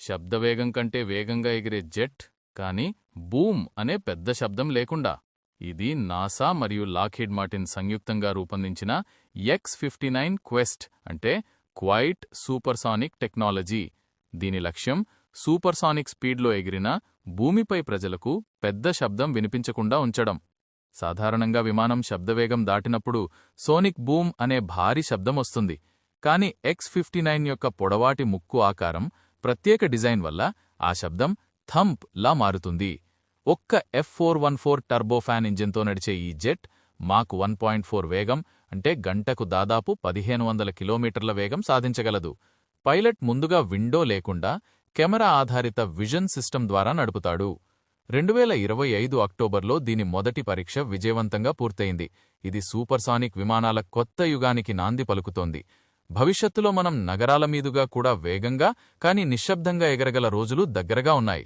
శబ్దవేగం కంటే వేగంగా ఎగిరే జెట్ కానీ బూమ్ అనే పెద్ద శబ్దం లేకుండా ఇది నాసా మరియు లాక్హీడ్ మార్టిన్ సంయుక్తంగా రూపొందించిన ఎక్స్ ఫిఫ్టీ నైన్ క్వెస్ట్ అంటే క్వైట్ సూపర్సానిక్ టెక్నాలజీ. దీని లక్ష్యం సూపర్సానిక్ స్పీడ్లో ఎగిరిన భూమిపై ప్రజలకు పెద్ద శబ్దం వినిపించకుండా ఉంచడం. సాధారణంగా విమానం శబ్దవేగం దాటినప్పుడు సోనిక్ బూమ్ అనే భారీ శబ్దం వస్తుంది కానీ ఎక్స్ ఫిఫ్టీ నైన్ యొక్క పొడవాటి ముక్కు ఆకారం ప్రత్యేక డిజైన్ వల్ల ఆ శబ్దం థంప్ లా మారుతుంది. ఒక్క F four one four turbofan ఇంజిన్తో నడిచే ఈ jet Mach one point four వేగం అంటే గంటకు దాదాపు పదిహేను వందల కిలోమీటర్ల వేగం సాధించగలదు. పైలట్ ముందుగా విండో లేకుండా కెమెరా ఆధారిత విజన్ సిస్టమ్ ద్వారా నడుపుతాడు. రెండువేల ఇరవై ఐదు అక్టోబర్లో దీని మొదటి పరీక్ష విజయవంతంగా పూర్తయింది. ఇది సూపర్సానిక్ విమానాల కొత్త యుగానికి నాంది పలుకుతోంది. భవిష్యత్తులో మనం నగరాల మీదుగా కూడా వేగంగా కానీ నిశ్శబ్దంగా ఎగరగల రోజులు దగ్గరగా ఉన్నాయి.